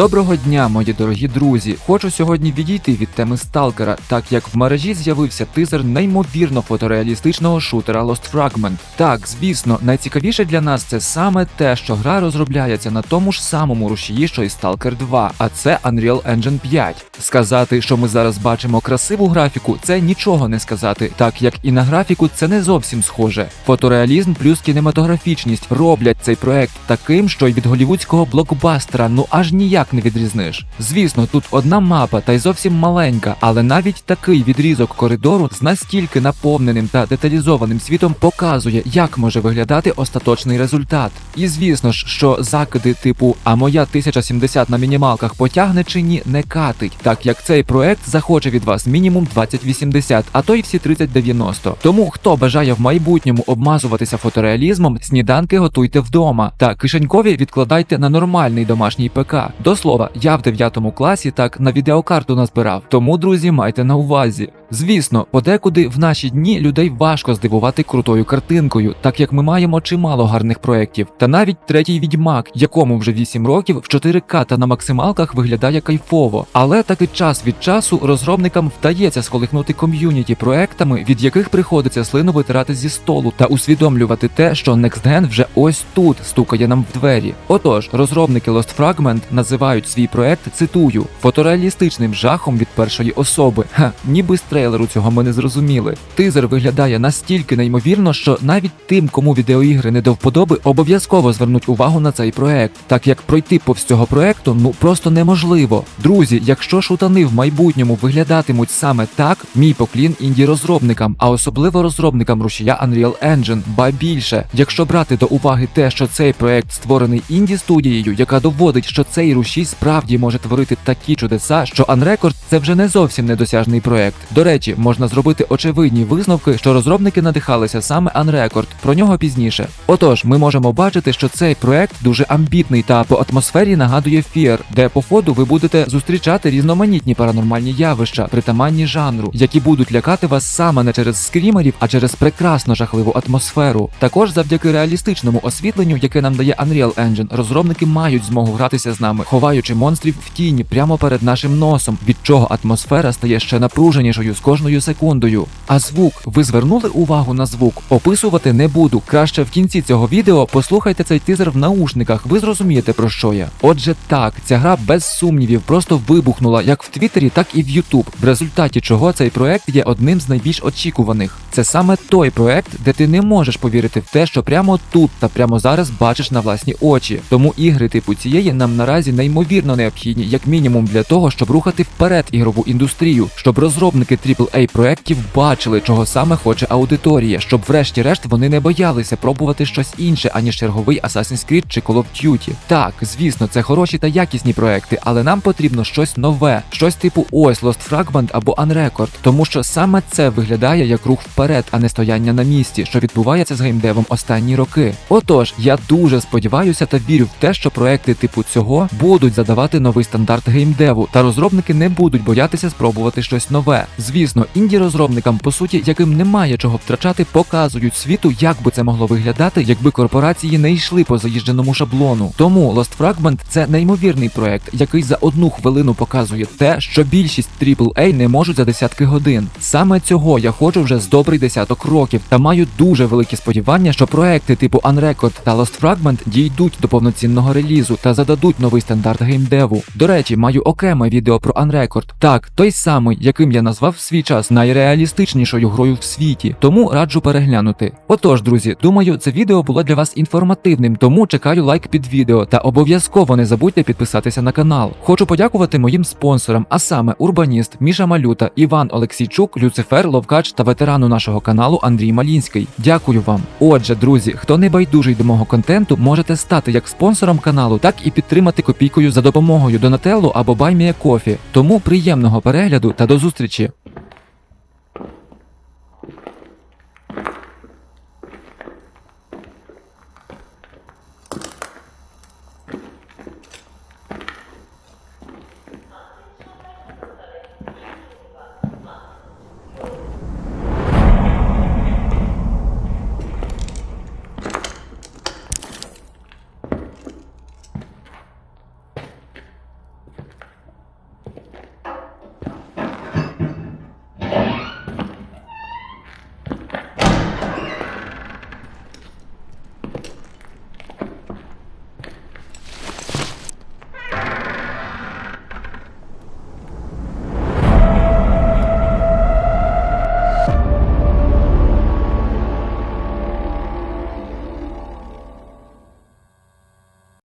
Доброго дня, мої дорогі друзі. Хочу сьогодні відійти від теми сталкера, так як в мережі з'явився тизер неймовірно фотореалістичного шутера Lost Fragment. Так, звісно, найцікавіше для нас це саме те, що гра розробляється на тому ж самому рушії, що і Stalker 2, а це Unreal Engine 5. Сказати, що ми зараз бачимо красиву графіку, це нічого не сказати, так як і на графіку це не зовсім схоже. Фотореалізм плюс кінематографічність роблять цей проект таким, що й від голівудського блокбастера ну аж ніяк не відрізниш. Звісно, тут одна мапа та й зовсім маленька, але навіть такий відрізок коридору з настільки наповненим та деталізованим світом показує, як може виглядати остаточний результат. І звісно ж, що закиди типу А моя 1070 на мінімалках потягне чи ні не катить, так як цей проект захоче від вас мінімум 2080, а то й всі 3090. Тому хто бажає в майбутньому обмазуватися фотореалізмом, сніданки готуйте вдома та кишенькові відкладайте на нормальний домашній ПК. До слова, я в 9 класі так на відеокарту назбирав, тому друзі, майте на увазі. Звісно, подекуди в наші дні людей важко здивувати крутою картинкою, так як ми маємо чимало гарних проєктів. Та навіть третій відьмак, якому вже 8 років в 4К та на максималках виглядає кайфово. Але таки час від часу розробникам вдається сколихнути ком'юніті проектами, від яких приходиться слину витирати зі столу та усвідомлювати те, що Next Gen вже ось тут стукає нам в двері. Отож, розробники Lost Fragment називають свій проект, цитую, фотореалістичним жахом від першої особи. Ха, ніби з трейлеру цього ми не зрозуміли. Тизер виглядає настільки неймовірно, що навіть тим, кому відеоігри не до вподоби, обов'язково звернуть увагу на цей проект, так як пройти повз цього проекту ну просто неможливо. Друзі, якщо шутани в майбутньому виглядатимуть саме так, мій поклін інді розробникам, а особливо розробникам рушія Unreal Engine. Ба більше, якщо брати до уваги те, що цей проект створений інді студією, яка доводить, що цей рушій справді може творити такі чудеса, що Unrecord – це вже не зовсім недосяжний проект. До речі, можна зробити очевидні висновки, що розробники надихалися саме Unrecord, про нього пізніше. Отож, ми можемо бачити, що цей проект дуже амбітний та по атмосфері нагадує Fear, де по ходу ви будете зустрічати різноманітні паранормальні явища, притаманні жанру, які будуть лякати вас саме не через скрімерів, а через прекрасно жахливу атмосферу. Також завдяки реалістичному освітленню, яке нам дає Unreal Engine, розробники мають змогу гратися з нами, ховаючи монстрів в тіні прямо перед нашим носом, від чого атмосфера стає ще напруженішою з кожною секундою. А звук, ви звернули увагу на звук? Описувати не буду. Краще в кінці цього відео послухайте цей тизер в наушниках. Ви зрозумієте про що я. Отже, так, ця гра без сумнівів просто вибухнула як в Твіттері, так і в Ютуб, в результаті чого цей проект є одним з найбільш очікуваних. Це саме той проект, де ти не можеш повірити в те, що прямо тут та прямо зараз бачиш на власні очі. Тому ігри типу цієї нам наразі неймовірно необхідні, як мінімум для того, щоб рухати вперед ігрову індустрію, щоб розробники AAA проєктів бачили, чого саме хоче аудиторія, щоб врешті-решт вони не боялися пробувати щось інше, аніж черговий Assassin's Creed чи Call of Duty. Так, звісно, це хороші та якісні проекти, але нам потрібно щось нове, щось типу ось Lost Fragment або Unrecord, тому що саме це виглядає як рух вперед, а не стояння на місці, що відбувається з геймдевом останні роки. Отож, я дуже сподіваюся та вірю в те, що проекти типу цього будуть задавати новий стандарт геймдеву, та розробники не будуть боятися спробувати щось нове. Звісно, інді розробникам, по суті, яким немає чого втрачати, показують світу, як би це могло виглядати, якби корпорації не йшли по заїждженому шаблону. Тому Lost Fragment – це неймовірний проект, який за одну хвилину показує те, що більшість AAA не можуть за десятки годин. Саме цього я хочу вже з добрий десяток років, та маю дуже великі сподівання, що проекти типу Unrecord та Lost Fragment дійдуть до повноцінного релізу та зададуть новий стандарт геймдеву. До речі, маю окреме відео про Unrecord. Так, той самий, яким я назвав в свій час найреалістичнішою грою в світі, тому раджу переглянути. Отож, друзі, думаю, це відео було для вас інформативним, тому чекаю лайк під відео та обов'язково не забудьте підписатися на канал. Хочу подякувати моїм спонсорам, а саме Урбаніст, Міша Малюта, Іван Олексійчук, Люцифер, Ловкач та ветерану нашого каналу Андрій Малінський. Дякую вам. Отже, друзі, хто не байдужий до мого контенту, можете стати як спонсором каналу, так і підтримати копійкою за допомогою Донателло або Баймія Кофі. Тому приємного перегляду та до зустрічі!